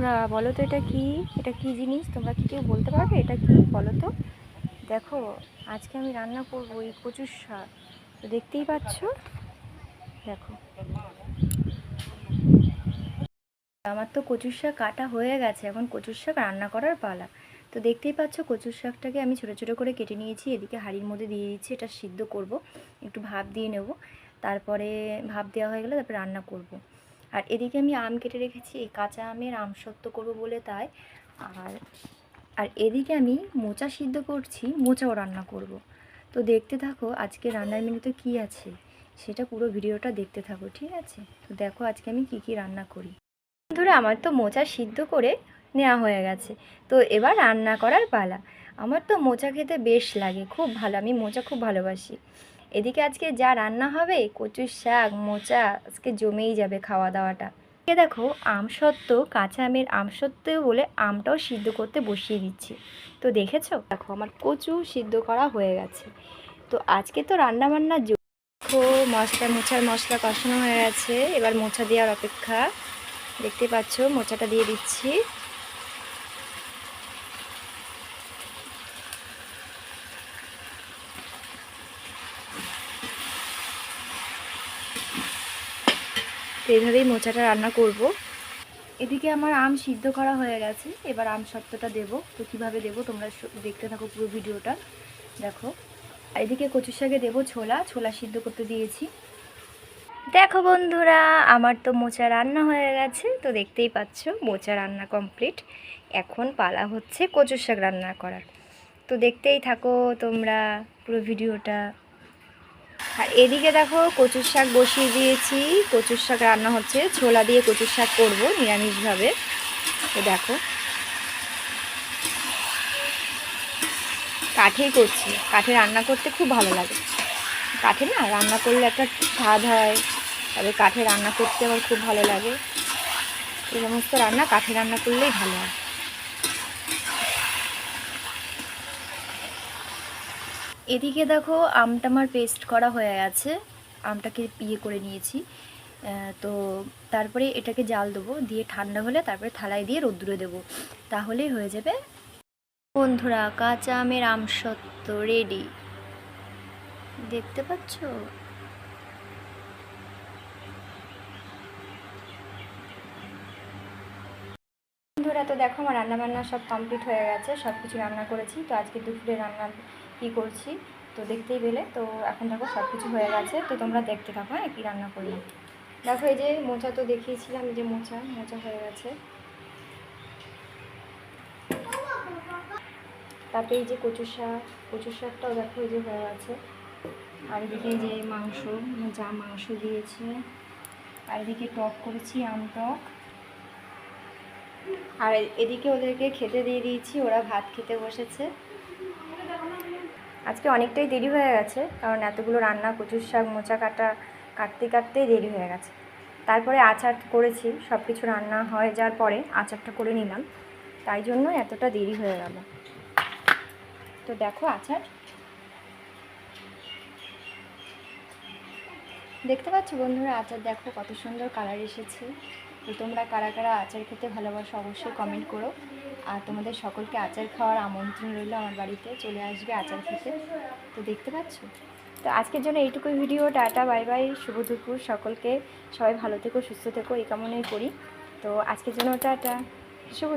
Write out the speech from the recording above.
বন্ধুরা বলো তো এটা কি? এটা কি জিনিস? তোমরা কি কেউ বলতে পারবে? এটা কি? বলো তো। দেখো, আজকে আমি রান্না করব এই কচুর শাক। তো দেখতেই পাচ্ছ? দেখো। আমার তো কচুর শাক কাটা হয়ে গেছে। এখন কচুর শাক রান্না করার পালা। তো দেখতেই পাচ্ছ, কচুর শাকটাকে আমি ছোটো ছোটো করে কেটে নিয়েছি। এদিকে হাঁড়ির মধ্যে দিয়ে দিচ্ছি। এটা সিদ্ধ করব। একটু ভাপ দিয়ে নেব। তারপরে ভাপ দেওয়া হয়ে গেলে তারপরে রান্না করব। আর এদিকে আমি আম কেটে রেখেছি, এই কাঁচা আমের আম সত্য করব বলে তাই। আর আর এদিকে আমি মোচা সিদ্ধ করছি, মোচাও রান্না করব। তো দেখতে থাকো আজকে রান্নার মেনুতে কি আছে, সেটা পুরো ভিডিওটা দেখতে থাকো, ঠিক আছে? তো দেখো আজকে আমি কি কি রান্না করি। বন্ধুরা আমার তো মোচা সিদ্ধ করে নেওয়া হয়ে গেছে, তো এবার রান্না করার পালা। আমার তো মোচা খেতে বেশ লাগে, খুব ভালো, আমি মোচা খুব ভালোবাসি। এদিকে আজকে যা রান্না হবে, কচুর শাক, মোচা, আজকে জমেই যাবে খাওয়া দাওয়াটা এ দেখো, আম সত্ত্ব কাঁচা আমের আম সত্ত্ব বলে আমটাও সিদ্ধ করতে বসিয়ে দিচ্ছি। তো দেখেছ? দেখো, আমার কচু সিদ্ধ করা হয়ে গেছে। তো আজকে তো রান্না বান্না দেখো, মশলা, মোচার মশলা কষানো হয়ে গেছে। এবার মোচা দেওয়ার অপেক্ষা। দেখতে পাচ্ছ, মোচাটা দিয়ে দিচ্ছি। তো এইভাবেই মোচাটা রান্না করব। এদিকে আমার আম সিদ্ধ করা হয়ে গেছে। এবার আম সত্ত্বটা দেবো। তো কীভাবে দেবো তোমরা দেখতে থাকো পুরো ভিডিওটা। দেখো। এদিকে কচুর শাকে দেবো ছোলা। ছোলা সিদ্ধ করতে দিয়েছি। দেখো বন্ধুরা, আমার তো মোচা রান্না হয়ে গেছে। তো দেখতেই পাচ্ছ, মোচা রান্না কমপ্লিট। এখন পালা হচ্ছে কচুর শাক রান্না করার। তো দেখতেই থাকো তোমরা পুরো ভিডিওটা। আর এদিকে দেখো কচুর শাক বসিয়ে দিয়েছি। কচুর শাক রান্না হচ্ছে। ছোলা দিয়ে কচুর শাক করব নিরামিষভাবে। তো দেখো। কাঠেই করছি। কাঠে রান্না করতে খুব ভালো লাগে। কাঠে না, রান্না করলে একটা স্বাদ হয়। তবে কাঠে রান্না করতে আমার খুব ভালো লাগে। এই সমস্ত রান্না কাঠে রান্না করলেই ভালো হয়। এদিকে দেখো আমটা আমার পেস্ট করা হয়ে গেছে। আমটাকে ইয়ে করে নিয়েছি। তো তারপরে এটাকে জাল দেবো, দিয়ে ঠান্ডা হলে তারপরে থালায় দিয়ে রোদ্দুরে দেবো। তাহলেই হয়ে যাবে। বন্ধুরা, কাঁচা আমের আমসত্ত্ব রেডি দেখতে পাচ্ছ? বন্ধুরা, তো দেখো আমার রান্না বান্না সব কমপ্লিট হয়ে গেছে সব কিছু রান্না করেছি। তো আজকে দুপুরে রান্না কী করছি? তো দেখতেই পেলে। তো এখন দেখো সব কিছু হয়ে গেছে। তো তোমরা দেখতে থাকো হ্যাঁ কী রান্না করলাম। দেখো, এই যে মোচা তো দেখিয়েছিলাম যে মোচা মোচা হয়ে গেছে। তারপরে এই যে কচু শাক কচু শাকটাও দেখো, এই যে হয়ে গেছে। আর এদিকে যে মাংস, যা মাংস দিয়েছে। আর এদিকে টক করেছি, আম টক। আর এদিকে ওদেরকে খেতে দিয়ে দিয়েছি, ওরা ভাত খেতে বসেছে। আজকে অনেকটাই দেরি হয়ে গেছে, কারণ এতগুলো রান্না, কচুর শাক, মোচা কাটা, কাটতে কাটতেই দেরি হয়ে গেছে। তারপরে আচার করেছি সব কিছু রান্না হয়ে যাওয়ার পরে আচারটা করে নিলাম। তাই জন্য এতটা দেরি হয়ে গেল। তো দেখো আচার। দেখতে পাচ্ছ বন্ধুরা, আচার দেখো কত সুন্দর কালার এসেছে। তো তোমরা কারা কারা আচার খেতে ভালোবাসো অবশ্যই কমেন্ট করো। আর তোমাদের সকলকে আচার খাওয়ার আমন্ত্রণ রইল আমার বাড়িতে। চলে আসবে আচার খেতে। তো দেখতে পাচ্ছ? তো আজকের জন্য এইটুকুই ভিডিও। টাটা, বাই বাই, শুভ দুপুর সকলকে। সবাই ভালো থেকো, সুস্থ থেকো, এই কামনাই করি। তো আজকের জন্য টাটা। শুভ